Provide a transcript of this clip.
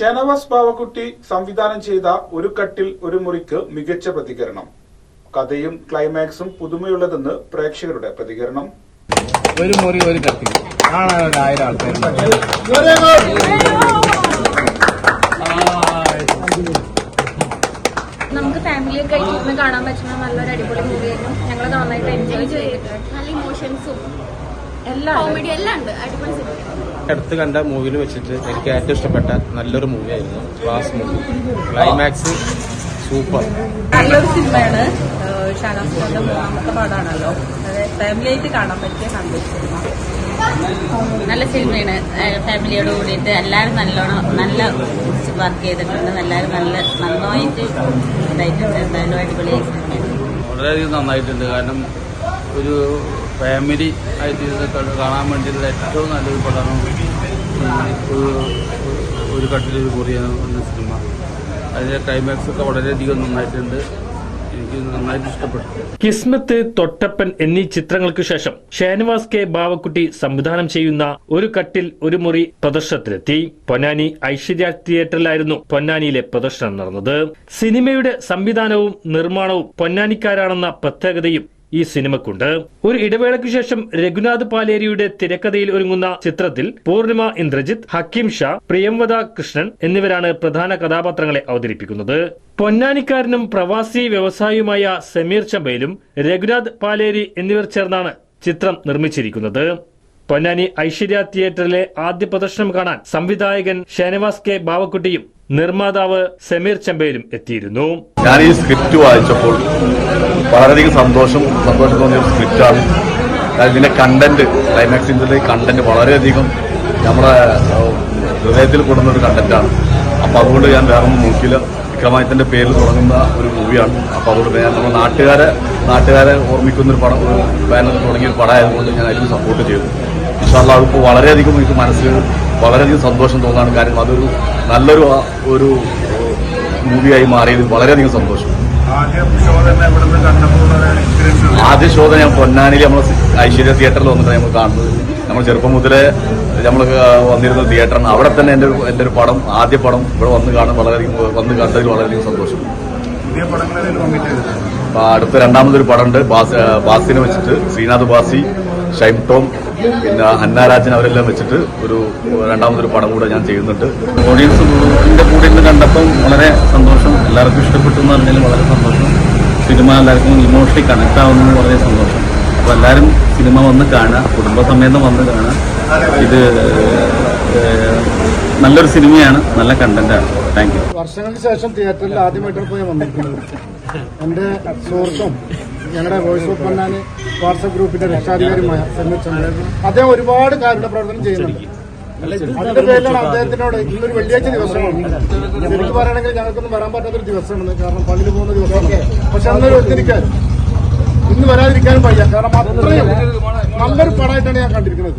ഷനവാസ് ബാവക്കുട്ടി സംവിധാനം ചെയ്ത ഒരു കട്ടിൽ ഒരു മുറിക്ക് മികച്ച പ്രതികരണം. കഥയും ക്ലൈമാക്സും പുതുമയുള്ളതെന്ന് പ്രേക്ഷകരുടെ പ്രതികരണം. ഒരു മുറി ഒരു കട്ടിൽ. ആയിരം നമുക്ക് ഫാമിലിയൊക്കെ ആയിട്ട് ഇരുന്ന് കാണാൻ പറ്റുന്ന നല്ലൊരു അടിപൊളി മൂവിയായിരുന്നു ഞങ്ങൾ നന്നായിട്ട് എൻജോയ് ചെയ്തിട്ട് നല്ല ഇമോഷൻസും കോമഡി എല്ലാം ഉണ്ട്. അടിപൊളി സിനിമ അടുത്ത് കണ്ട മൂവിയിൽ വെച്ചിട്ട് എനിക്ക് ഏറ്റവും ഇഷ്ടപ്പെട്ട നല്ലൊരു മൂവിയായിരുന്നു ക്ലാസ് മൂവി ക്ലൈമാക്സ് സൂപ്പർ. നല്ലൊരു സിനിമയാണ് ഷാനാസ് ഖാന്റെ മൂന്നാമത്തെ പാടാണല്ലോ അതെ ഫാമിലി ആയിട്ട് കാണാൻ പറ്റിയ കണ്ടൊരു സിനിമ നല്ല സിനിമയാണ് ഫാമിലിയോട് കൂടിയിട്ട് എല്ലാവരും നല്ലോണം നല്ല വർക്ക് ചെയ്തിട്ടുണ്ട്. എല്ലാവരും നല്ല നന്നായിട്ട് ഇതായിട്ടുണ്ട്. എന്തായാലും അടിപൊളിയായി വളരെയധികം നന്നായിട്ടുണ്ട്. കാരണം ഒരു ഫാമിലി ആയിട്ട് ഇത് കാണാൻ വേണ്ടിയിട്ടുള്ള ഏറ്റവും നല്ലൊരു പടമാണ് ഒരു കട്ടിലൊരു മുറി എന്ന സിനിമ. അതിന്റെ ക്ലൈമാക്സ് ഒക്കെ വളരെയധികം നന്നായിട്ടുണ്ട്. കിസ്മത്ത് തൊട്ടപ്പൻ എന്നീ ചിത്രങ്ങൾക്ക് ശേഷം ഷാനവാസ് കെ ബാവക്കുട്ടി സംവിധാനം ചെയ്യുന്ന ഒരു കട്ടിൽ ഒരു മുറി പ്രദർശനത്തിലെത്തി. പൊന്നാനി ഐശ്വര്യ തിയേറ്ററിലായിരുന്നു പൊന്നാനിയിലെ പ്രദർശനം നടന്നത്. സിനിമയുടെ സംവിധാനവും നിർമ്മാണവും പൊന്നാനിക്കാരാണെന്ന പ്രത്യേകതയും ഈ സിനിമക്കുണ്ട്. ഒരു ഇടവേളയ്ക്ക് ശേഷം രഘുനാഥ് പാലേരിയുടെ തിരക്കഥയിൽ ഒരുങ്ങുന്ന ചിത്രത്തിൽ പൂർണിമ ഇന്ദ്രജിത്ത് ഹക്കിം ഷാ പ്രിയംവദ കൃഷ്ണൻ എന്നിവരാണ് പ്രധാന കഥാപാത്രങ്ങളെ അവതരിപ്പിക്കുന്നത്. പൊന്നാനിക്കാരനും പ്രവാസി വ്യവസായിയുമായ സമീർ ചമ്പയിലും രഘുനാഥ് പാലേരി എന്നിവർ ചേർന്നാണ് ചിത്രം നിർമ്മിച്ചിരിക്കുന്നത്. പൊന്നാനി ഐശ്വര്യ തിയേറ്ററിലെ ആദ്യ പ്രദർശനം കാണാൻ സംവിധായകൻ ഷാനവാസ് കെ ബാവക്കുട്ടിയും നിർമ്മാതാവ് സമീർ ചെമ്പയിലും എത്തിയിരുന്നു. ഞാൻ ഈ സ്ക്രിപ്റ്റ് വായിച്ചപ്പോൾ വളരെയധികം സന്തോഷം സന്തോഷം തോന്നിയ അതായത് ഇതിന്റെ കണ്ടന്റ് ക്ലൈമാക്സിന്റെ കണ്ടന്റ് വളരെയധികം നമ്മുടെ ഹൃദയത്തിൽ കൊടുക്കുന്ന ഒരു കണ്ടന്റാണ് അപ്പൊ അതുകൊണ്ട് ഞാൻ വേറെ ഒന്നും നോക്കിയില്ല. വിക്രമാദിത്യന്റെ പേരിൽ തുടങ്ങുന്ന ഒരു മൂവിയാണ് അപ്പൊ അതുകൊണ്ട് ഞാൻ നമ്മുടെ നാട്ടുകാരെ നാട്ടുകാരെ ഓർമ്മിക്കുന്ന ഒരു പടം ഒരു ബാനർ തുടങ്ങിയ ഒരു പടമായതുകൊണ്ട് ഞാൻ അതിന് സപ്പോർട്ട് ചെയ്തു. ഇൻഷാല്ല അതിപ്പോൾ വളരെയധികം എനിക്ക് മനസ്സിൽ വളരെയധികം സന്തോഷം തോന്നാണ് കാര്യം അതൊരു നല്ലൊരു ഒരു മൂവിയായി മാറിയതിൽ വളരെയധികം സന്തോഷം. ആദ്യ ശോധന ഞാൻ പൊന്നാനിയിൽ നമ്മൾ ഐശ്വര്യ തിയേറ്ററിൽ വന്നിട്ട് നമ്മൾ കാണുന്നത്. നമ്മൾ ചെറുപ്പം മുതലേ നമ്മൾ വന്നിരുന്ന തിയേറ്ററാണ് അവിടെ തന്നെ എന്റെ എന്റെ ഒരു പടം ആദ്യ പടം ഇവിടെ വന്ന് കാണാൻ വളരെയധികം വന്ന് കണ്ടതിൽ വളരെയധികം സന്തോഷം. അടുത്ത രണ്ടാമതൊരു പടമുണ്ട്. ബാസ് ബാസിനെ വെച്ചിട്ട് ശ്രീനാഥ് ബാസി. ഷൈം ടോം പിന്നെ ഹന്നാരാജൻ അവരെല്ലാം വെച്ചിട്ട് ഒരു രണ്ടാമതൊരു പടം കൂടെ ഞാൻ ചെയ്യുന്നുണ്ട്. ഓഡിയൻസ് കൂടെ ഇന്ന് കണ്ടപ്പം വളരെ സന്തോഷം. എല്ലാവർക്കും ഇഷ്ടപ്പെട്ടു എന്ന് പറഞ്ഞാൽ വളരെ സന്തോഷം. സിനിമ എല്ലാവർക്കും ഇമോഷണലി കണക്ട് ആവുന്നത് വളരെ സന്തോഷം. അപ്പോൾ എല്ലാവരും സിനിമ വന്ന് കാണുക കുടുംബസമേതം വന്ന് കാണുക. ഇത് നല്ലൊരു സിനിമയാണ് നല്ല കണ്ടന്റാണ് താങ്ക് യു വർഷങ്ങൾക്ക് ശേഷം തിയേറ്ററിൽ ആദ്യമായിട്ടാണ് പോയി വന്നിരിക്കുന്നത്. എന്റെ സുഹൃത്തും ഞങ്ങളുടെ വോയിസ് ഓഫ് പൊന്നാനി വാട്സപ്പ് ഗ്രൂപ്പിന്റെ രക്ഷാധികാരിയുമായ സെമീർ ചന്ദ്രൻ അദ്ദേഹം ഒരുപാട് കാരുടെ പ്രവർത്തനം ചെയ്യുന്നുണ്ട്. അതിന്റെ പേരിലാണ് അദ്ദേഹത്തിനോട് ഇന്നൊരു വെള്ളിയാഴ്ച ദിവസമാണ്. ശരിക്കും പറയുകയാണെങ്കിൽ ഞങ്ങൾക്കൊന്നും വരാൻ പറ്റാത്തൊരു ദിവസമാണ്. കാരണം പള്ളിയിൽ പോകുന്ന ദിവസമാണ്. പക്ഷെ അന്നൊരു ഒത്തിരിക്കാൻ ഇന്ന് വരാതിരിക്കാനും വയ്യ. കാരണം അത്രയും നല്ലൊരു പടമായിട്ടാണ് ഞാൻ കണ്ടിരിക്കുന്നത്.